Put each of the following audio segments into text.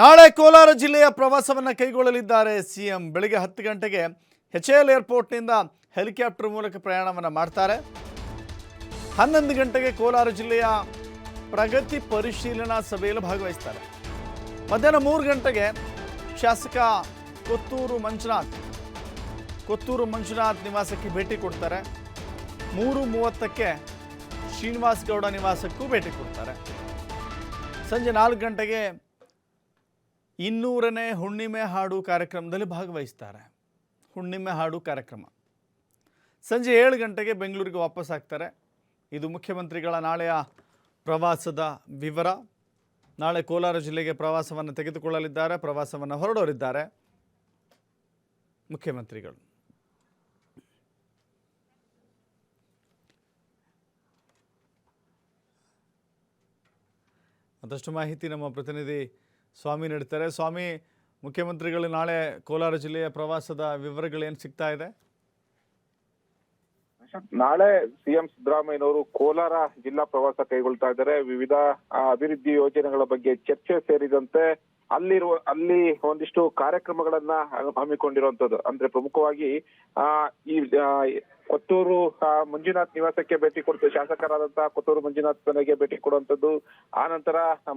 ನಾಳೆ ಕೋಲಾರ ಜಿಲ್ಲೆಯ ಪ್ರವಾಸವನ್ನು ಕೈಗೊಳ್ಳಲಿದ್ದಾರೆ ಸಿಎಂ. ಬೆಳಿಗ್ಗೆ ಹತ್ತು ಗಂಟೆಗೆ ಎಚ್ ಎಲ್ ಏರ್ಪೋರ್ಟ್ನಿಂದ ಹೆಲಿಕಾಪ್ಟರ್ ಮೂಲಕ ಪ್ರಯಾಣವನ್ನು ಮಾಡ್ತಾರೆ. ಹನ್ನೊಂದು ಗಂಟೆಗೆ ಕೋಲಾರ ಜಿಲ್ಲೆಯ ಪ್ರಗತಿ ಪರಿಶೀಲನಾ ಸಭೆಯಲ್ಲಿ ಭಾಗವಹಿಸ್ತಾರೆ. ಮಧ್ಯಾಹ್ನ ಮೂರು ಗಂಟೆಗೆ ಶಾಸಕ ಕೊತ್ತೂರು ಮಂಜುನಾಥ್ ಕೊತ್ತೂರು ಮಂಜುನಾಥ್ ನಿವಾಸಕ್ಕೆ ಭೇಟಿ ಕೊಡ್ತಾರೆ. ಮೂರು ಮೂವತ್ತಕ್ಕೆ ಶ್ರೀನಿವಾಸ್ ಗೌಡ ನಿವಾಸಕ್ಕೂ ಭೇಟಿ ಕೊಡ್ತಾರೆ. ಸಂಜೆ ನಾಲ್ಕು ಗಂಟೆಗೆ ಇನ್ನೂರನೇ ಹುಣ್ಣಿಮೆ ಹಾಡು ಕಾರ್ಯಕ್ರಮದಲ್ಲಿ ಭಾಗವಹಿಸ್ತಾರೆ. ಹುಣ್ಣಿಮೆ ಹಾಡು ಕಾರ್ಯಕ್ರಮ. ಸಂಜೆ ಏಳು ಗಂಟೆಗೆ ಬೆಂಗಳೂರಿಗೆ ವಾಪಸ್ ಆಗ್ತಾರೆ. ಇದು ಮುಖ್ಯಮಂತ್ರಿಗಳ ನಾಳೆಯ ಪ್ರವಾಸದ ವಿವರ. ನಾಳೆ ಕೋಲಾರ ಜಿಲ್ಲೆಗೆ ಪ್ರವಾಸವನ್ನು ತೆಗೆದುಕೊಳ್ಳಲಿದ್ದಾರೆ, ಪ್ರವಾಸವನ್ನು ಹೊರಡೋರಿದ್ದಾರೆ ಮುಖ್ಯಮಂತ್ರಿಗಳು. ಮತ್ತಷ್ಟು ಮಾಹಿತಿ ನಮ್ಮ ಪ್ರತಿನಿಧಿ ಸ್ವಾಮಿ ನೀಡ್ತಾರೆ. ಸ್ವಾಮಿ, ಮುಖ್ಯಮಂತ್ರಿಗಳು ನಾಳೆ ಕೋಲಾರ ಜಿಲ್ಲೆಯ ಪ್ರವಾಸದ ವಿವರಗಳೇನು ಸಿಗ್ತಾ ಇದೆ? ನಾಳೆ ಸಿಎಂ ಸಿದ್ದರಾಮಯ್ಯನವರು ಕೋಲಾರ ಜಿಲ್ಲಾ ಪ್ರವಾಸ ಕೈಗೊಳ್ತಾ ಇದ್ದಾರೆ. ವಿವಿಧ ಅಭಿವೃದ್ಧಿ ಯೋಜನೆಗಳ ಬಗ್ಗೆ ಚರ್ಚೆ ಸೇರಿದಂತೆ ಅಲ್ಲಿರುವ, ಅಲ್ಲಿ ಒಂದಿಷ್ಟು ಕಾರ್ಯಕ್ರಮಗಳನ್ನ ಹಮ್ಮಿಕೊಂಡಿರುವಂತದ್ದು ಅಂದ್ರೆ ಪ್ರಮುಖವಾಗಿ ಈ ಕೊತ್ತೂರು ಮಂಜುನಾಥ್ ನಿವಾಸಕ್ಕೆ ಭೇಟಿ ಕೊಡ್ತಾರೆ ಶಾಸಕರಾದಂತಹ ಕೊತ್ತೂರು ಮಂಜುನಾಥ್ ಮನೆಗೆ ಭೇಟಿ ಕೊಡುವಂತದ್ದು. ಆ ನಂತರ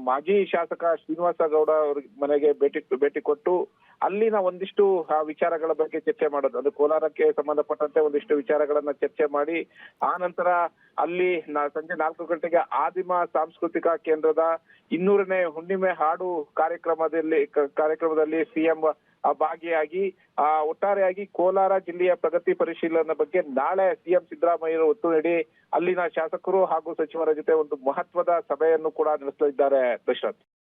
ಮಾಜಿ ಶಾಸಕ ಶ್ರೀನಿವಾಸ ಗೌಡ ಅವ್ರ ಮನೆಗೆ ಭೇಟಿ ಭೇಟಿ ಕೊಟ್ಟು ಅಲ್ಲಿನ ಒಂದಿಷ್ಟು ವಿಚಾರಗಳ ಬಗ್ಗೆ ಚರ್ಚೆ ಮಾಡೋದು. ಅದು ಕೋಲಾರಕ್ಕೆ ಸಂಬಂಧಪಟ್ಟಂತೆ ಒಂದಿಷ್ಟು ವಿಚಾರಗಳನ್ನ ಚರ್ಚೆ ಮಾಡಿ, ಆ ನಂತರ ಅಲ್ಲಿ ಸಂಜೆ ನಾಲ್ಕು ಗಂಟೆಗೆ ಆದಿಮ ಸಾಂಸ್ಕೃತಿಕ ಕೇಂದ್ರದ ಇನ್ನೂರನೇ ಹುಣ್ಣಿಮೆ ಹಾಡು ಕಾರ್ಯಕ್ರಮದಲ್ಲಿ ಕಾರ್ಯಕ್ರಮದಲ್ಲಿ ಸಿಎಂ ಭಾಗಿಯಾಗಿ ಒಟ್ಟಾರೆಯಾಗಿ ಕೋಲಾರ ಜಿಲ್ಲೆಯ ಪ್ರಗತಿ ಪರಿಶೀಲನೆ ಬಗ್ಗೆ ನಾಳೆ ಸಿಎಂ ಸಿದ್ದರಾಮಯ್ಯರು ಒತ್ತು ನೀಡಿ ಅಲ್ಲಿನ ಶಾಸಕರು ಹಾಗೂ ಸಚಿವರ ಜೊತೆ ಒಂದು ಮಹತ್ವದ ಸಭೆಯನ್ನು ಕೂಡ ನಡೆಸಲಿದ್ದಾರೆ ದಶರಥ್.